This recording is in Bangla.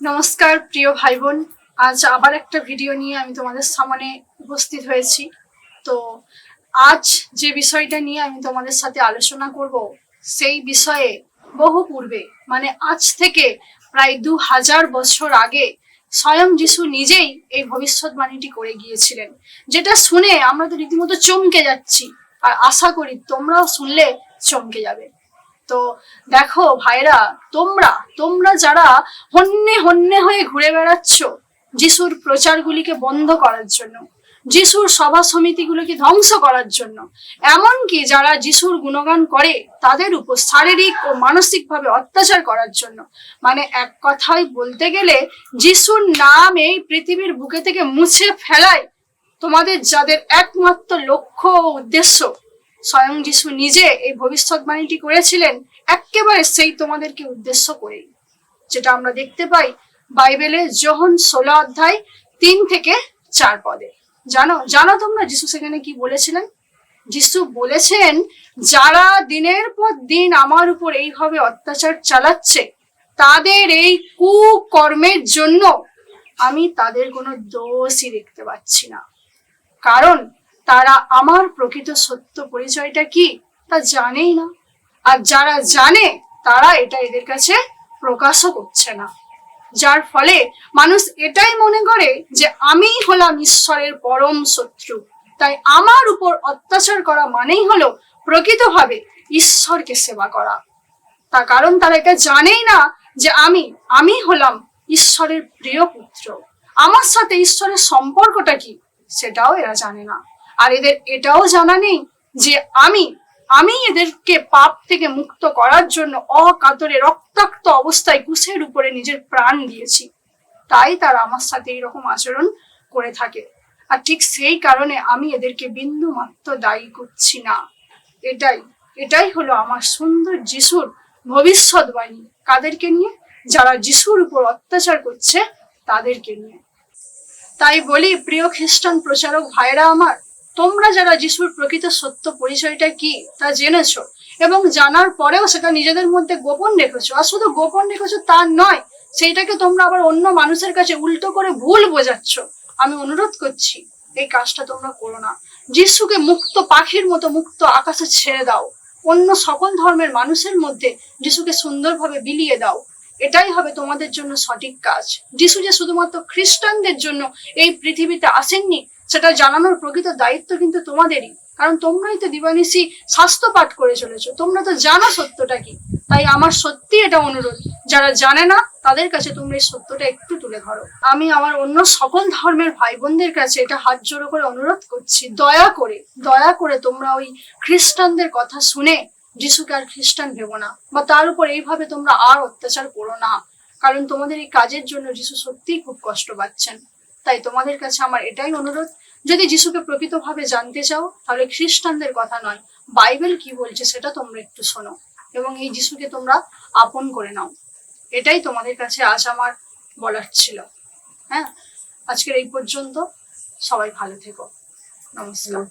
নমস্কার, প্রিয় ভাই বোন আজ আবার একটা ভিডিও নিয়ে আমি তোমাদের সামনে উপস্থিত হয়েছি। তো আজ যে বিষয়টা নিয়ে আমি তোমাদের সাথে আলোচনা করব, সেই বিষয়ে বহু পূর্বে মানে আজ থেকে প্রায় দু হাজার বছর আগে, স্বয়ং যিশু নিজেই এই ভবিষ্যৎবাণীটি করে গিয়েছিলেন, যেটা শুনে আমরা তো রীতিমতো চমকে যাচ্ছি। আর আশা করি তোমরাও শুনলে চমকে যাবে। তো দেখো ভাইরা, তোমরা তোমরা যারা হন্যে হন্যে হয়ে ঘুরে বেড়াচ্ছ যিশুর প্রচারগুলিকে বন্ধ করার জন্য, যিশুর সভা সমিতিগুলোকে ধ্বংস করার জন্য, এমনকি যারা যিশুর গুণগান করে, তাদের উপর শারীরিক ও মানসিকভাবে অত্যাচার করার জন্য। মানে এক কথায় বলতে গেলে, যিশুর নাম এই পৃথিবীর বুকে থেকে মুছে ফেলায় তোমাদের যাদের একমাত্র লক্ষ্য ও উদ্দেশ্য স্বয়ং যিশু নিজে এই ভবিষ্যৎবাণীটি করেছিলেন একেবারে সেই তোমাদেরকে উদ্দেশ্য করেই। যেটা আমরা দেখতে পাই বাইবেলে যোহন ষোলো অধ্যায় তিন থেকে চার পদে। জানো জানো তোমরা যিশু সেখানে কি বলেছিলেন? যিশু বলেছেন, যারা দিনের পর দিন আমার উপর এইভাবে অত্যাচার চালাচ্ছে, তাদের এই কুকর্মের জন্য আমি তাদের কোনো দোষই দেখতে পাচ্ছি না। কারণ তারা আমার প্রকৃত সত্য পরিচয়টা কি তা জানেই না। আর যারা জানে, তারা এটা এদের কাছে প্রকাশও করছে না। যার ফলে মানুষ এটাই মনে করে যে আমি হলাম ঈশ্বরের পরম শত্রু। তাই আমার উপর অত্যাচার করা মানেই হলো প্রকৃতভাবে ঈশ্বরকে সেবা করা। তার কারণ তারা এটা জানেই না যে আমি আমি হলাম ঈশ্বরের প্রিয় পুত্র। আমার সাথে ঈশ্বরের সম্পর্কটা কি সেটাও এরা জানে না। আর এদের এটাও জানা নেই যে আমি আমি এদেরকে পাপ থেকে মুক্ত করার জন্য অকাতরে রক্তাক্ত অবস্থায় কুশের উপরে নিজের প্রাণ দিয়েছি। তাই তারা আমার সাথে এইরকম আচরণ করে থাকে। আর ঠিক সেই কারণে আমি এদেরকে বিন্দু মাত্র দায়ী করছি না। এটাই এটাই হলো আমার সুন্দর যিশুর ভবিষ্যৎবাণী। কাদেরকে নিয়ে? যারা যিশুর উপর অত্যাচার করছে, তাদেরকে নিয়ে। তাই বলি, প্রিয় খ্রিস্টান প্রচারক ভাইরা আমার তোমরা যারা যিশুর প্রকৃত সত্য পরিচয়টা কি তা জেনেছো এবং জানার পরেও সেটা নিজেদের মধ্যে গোপন রেখেছো, আর শুধু গোপন রেখেছো তা নয়, সেইটাকে তোমরা আবার অন্য মানুষের কাছে উল্টো করে ভুল বোঝাচ্ছ। আমি অনুরোধ করছি, এই কাজটা তোমরা করো না। যিশুকে মুক্ত পাখির মতো মুক্ত আকাশে ছেড়ে দাও। অন্য সকল ধর্মের মানুষের মধ্যে যিশুকে সুন্দরভাবে বিলিয়ে দাও। এটাই হবে তোমাদের জন্য সঠিক কাজ। যিশু যে শুধুমাত্র খ্রিস্টানদের জন্য এই পৃথিবীতে আসেননি, সেটা জানানোর প্রকৃত দায়িত্ব কিন্তু তোমাদেরই। কারণ তোমরাই তো দিবানিসি স্বাস্থ্য পাঠ করে চলেছো, তোমরা তো জানো সত্যটা কি। তাই আমার সত্যি এটা অনুরোধ, যারা জানে না, তাদের কাছে তোমরা এই সত্যটা একটু তুলে ধরো। আমি আমার অন্য সকল ধর্মের ভাই বোনদের কাছে এটা হাত জোড়ো করে অনুরোধ করছি, দয়া করে দয়া করে তোমরা ওই খ্রিস্টানদের কথা শুনে যিশুকে আর খ্রিস্টান ভেবো না। বা তার উপর এইভাবে তোমরা আর অত্যাচার করো না। কারণ তোমাদের এই কাজের জন্য যিশু সত্যিই খুব কষ্ট পাচ্ছেন। তাই তোমাদের কাছে আমার এটাই অনুরোধ, যদি যিশুকে প্রকৃতভাবে জানতে চাও, তাহলে খ্রিস্টানদের কথা নয়, বাইবেল কি বলছে সেটা তোমরা একটু শোনো এবং এই যিশুকে তোমরা আপন করে নাও। এটাই তোমাদের কাছে আজ আমার বলার ছিল। হ্যাঁ? আজকের এই পর্যন্ত সবাই ভালো থেকো। নমস্কার।